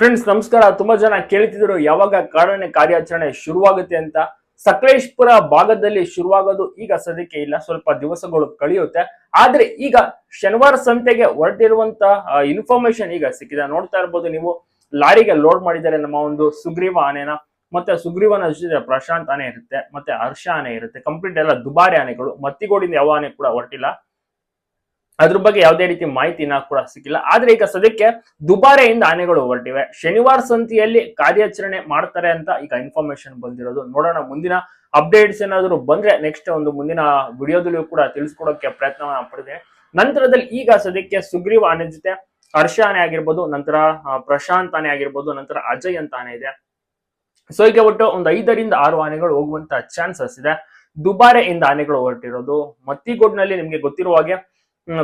Friends ನಮಸ್ಕಾರ. ತುಂಬಾ ಜನ ಕೇಳ್ತಿದ್ರು, ಯಾವಾಗ ಕಾಡಾನೆ ಕಾರ್ಯಾಚರಣೆ ಶುರುವಾಗುತ್ತೆ ಅಂತ. ಸಕಲೇಶ್ಪುರ ಭಾಗದಲ್ಲಿ ಶುರುವಾಗೋದು ಈಗ ಸದ್ಯಕ್ಕೆ ಇಲ್ಲ. ಸ್ವಲ್ಪ ದಿವಸಗಳು ಕಳೆಯುತ್ತೆ. ಆದ್ರೆ ಈಗ ಶನಿವಾರ ಸಂತೆಗೆ ಹೊರಟಿರುವಂತ ಇನ್ಫಾರ್ಮೇಶನ್ ಈಗ ಸಿಕ್ಕಿದೆ. ನೋಡ್ತಾ ಇರ್ಬೋದು ನೀವು. ಲಾರಿಗೆ ಲೋಡ್ ಮಾಡಿದ್ದಾರೆ ನಮ್ಮ ಒಂದು ಸುಗ್ರೀವ ಆನೆನ. ಮತ್ತೆ ಸುಗ್ರೀವನ ಜೊತೆ ಪ್ರಶಾಂತ್ ಆನೆ ಇರುತ್ತೆ. ಮತ್ತೆ ಹರ್ಷ ಆನೆ ಇರುತ್ತೆ. ಕಂಪ್ಲೀಟ್ ಎಲ್ಲ ದುಬಾರಿ ಆನೆಗಳು. ಮತ್ತಿಗೋಡಿಂದ ಯಾವ ಆನೆ ಕೂಡ ಹೊರಟಿಲ್ಲ. ಅದ್ರ ಬಗ್ಗೆ ಯಾವುದೇ ರೀತಿ ಮಾಹಿತಿನ ಕೂಡ ಸಿಕ್ಕಿಲ್ಲ. ಆದ್ರೆ ಈಗ ಸದ್ಯಕ್ಕೆ ದುಬಾರೆಯಿಂದ ಆನೆಗಳು ಹೊರಟಿವೆ. ಶನಿವಾರ ಸಂತಿಯಲ್ಲಿ ಕಾರ್ಯಾಚರಣೆ ಮಾಡ್ತಾರೆ ಅಂತ ಈಗ ಇನ್ಫಾರ್ಮೇಶನ್ ಬಂದಿರೋದು. ನೋಡೋಣ ಮುಂದಿನ ಅಪ್ಡೇಟ್ಸ್ ಏನಾದರೂ ಬಂದ್ರೆ ನೆಕ್ಸ್ಟ್ ಒಂದು ಮುಂದಿನ ವಿಡಿಯೋದಲ್ಲೂ ಕೂಡ ತಿಳಿಸ್ಕೊಡೋಕೆ ಪ್ರಯತ್ನ ಪಡೆದೆ. ನಂತರದಲ್ಲಿ ಈಗ ಸದ್ಯಕ್ಕೆ ಸುಗ್ರೀವ ಆನೆ ಜೊತೆ ಹರ್ಷ ಆನೆ ಆಗಿರ್ಬೋದು, ನಂತರ ಪ್ರಶಾಂತ್ ಆನೆ ಆಗಿರ್ಬೋದು, ನಂತರ ಅಜಯ್ ಅಂತ ಆನೆ ಇದೆ. ಸೊ ಈಗ ಒಟ್ಟು ಒಂದು ಐದರಿಂದ ಆರು ಆನೆಗಳು ಹೋಗುವಂತ ಚಾನ್ಸಸ್ ಇದೆ. ದುಬಾರೆಯಿಂದ ಆನೆಗಳು ಹೊರಟಿರೋದು. ಮತ್ತಿಗೋಡ್ನಲ್ಲಿ ನಿಮ್ಗೆ ಗೊತ್ತಿರುವ ಹಾಗೆ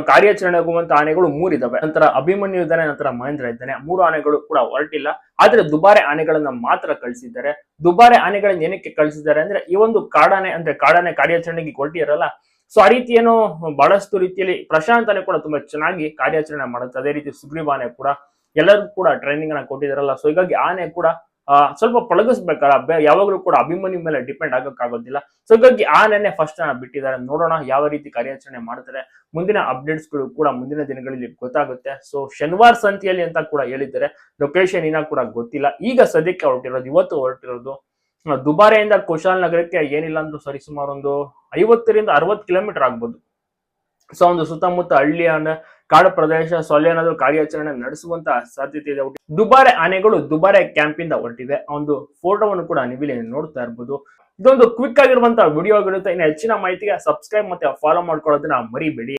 ಕಾರ್ಯಾಚರಣೆ ಆಗುವಂತ ಆನೆಗಳು ಮೂರಿದಾವೆ ನಂತರ ಅಭಿಮನ್ಯು ಇದ್ದಾನೆ, ನಂತರ ಮಹೇಂದ್ರ ಇದ್ದಾನೆ. ಮೂರು ಆನೆಗಳು ಕೂಡ ಹೊರಟಿಲ್ಲ. ಆದ್ರೆ ದುಬಾರೆ ಆನೆಗಳನ್ನ ಮಾತ್ರ ಕಳಿಸಿದ್ದಾರೆ. ದುಬಾರೆ ಆನೆಗಳನ್ನ ಏನಕ್ಕೆ ಕಳಿಸಿದ್ದಾರೆ ಅಂದ್ರೆ ಈ ಒಂದು ಕಾಡಾನೆ, ಅಂದ್ರೆ ಕಾಡಾನೆ ಕಾರ್ಯಾಚರಣೆಗೆ ಕೊಟ್ಟಿರಲ್ಲ ಸೊ ಆ ರೀತಿ ಏನೋ ಬಹಳಷ್ಟು ರೀತಿಯಲ್ಲಿ ಪ್ರಶಾಂತ್ ಆನೆ ಕೂಡ ತುಂಬಾ ಚೆನ್ನಾಗಿ ಕಾರ್ಯಾಚರಣೆ ಮಾಡುತ್ತೆ. ಅದೇ ರೀತಿ ಸುಗ್ರೀವಾನೆ ಕೂಡ ಎಲ್ಲರಿಗೂ ಕೂಡ ಟ್ರೈನಿಂಗ್ ಅನ್ನ ಕೊಟ್ಟಿದಾರಲ್ಲ ಸೊ ಹೀಗಾಗಿ ಆನೆ ಕೂಡ ಸ್ವಲ್ಪ ಪಳಗಿಸ್ಬೇಕಲ್ಲ ಯಾವಾಗಲೂ ಕೂಡ ಅಭಿಮಾನಿ ಮೇಲೆ ಡಿಪೆಂಡ್ ಆಗೋಕ್ಕಾಗೋದಿಲ್ಲ. ಸೊ ಆ ನೆನ್ನೆ ಫಸ್ಟ್ ಬಿಟ್ಟಿದ್ದಾರೆ. ನೋಡೋಣ ಯಾವ ರೀತಿ ಕಾರ್ಯಾಚರಣೆ ಮಾಡ್ತಾರೆ. ಮುಂದಿನ ಅಪ್ಡೇಟ್ಸ್ಗಳು ಕೂಡ ಮುಂದಿನ ದಿನಗಳಲ್ಲಿ ಗೊತ್ತಾಗುತ್ತೆ. ಸೊ ಶನಿವಾರ ಸಂತಿಯಲ್ಲಿ ಅಂತ ಕೂಡ ಹೇಳಿದ್ದಾರೆ. ಲೊಕೇಶನ್ ಇನ್ನ ಕೂಡ ಗೊತ್ತಿಲ್ಲ. ಈಗ ಸದ್ಯಕ್ಕೆ ಹೊರಟಿರೋದು, ಇವತ್ತು ಹೊರಟಿರೋದು ದುಬಾರೆಯಿಂದ ಕುಶಾಲ್ ನಗರಕ್ಕೆ ಏನಿಲ್ಲ ಅಂದ್ರೂ ಸರಿ ಸುಮಾರು ಒಂದು ಐವತ್ತರಿಂದ ಅರವತ್ತು ಕಿಲೋಮೀಟರ್ ಆಗ್ಬೋದು. ಸೊ ಒಂದು ಸುತ್ತಮುತ್ತ ಹಳ್ಳಿ ಅಂದ್ರೆ ಕಾಡು ಪ್ರದೇಶ ಸೊಲ್ಲೇನಾದ್ರೂ ಕಾರ್ಯಾಚರಣೆ ನಡೆಸುವಂತ ಸಾಧ್ಯತೆ ಇದೆ. ದುಬಾರೆ ಆನೆಗಳು ದುಬಾರೆ ಕ್ಯಾಂಪ್ ಇಂದ ಹೊರಟಿವೆ. ಒಂದು ಫೋಟೋವನ್ನು ಕೂಡ ನೀವಿಲ್ಲಿ ನೋಡ್ತಾ ಇರ್ಬೋದು. ಇದೊಂದು ಕ್ವಿಕ್ ಆಗಿರುವಂತಹ ವಿಡಿಯೋ ಆಗಿರುತ್ತೆ. ಇನ್ನು ಹೆಚ್ಚಿನ ಮಾಹಿತಿಗೆ ಸಬ್ಸ್ಕ್ರೈಬ್ ಮತ್ತೆ ಫಾಲೋ ಮಾಡ್ಕೊಳ್ಳೋದನ್ನ ಮರಿಬೇಡಿ.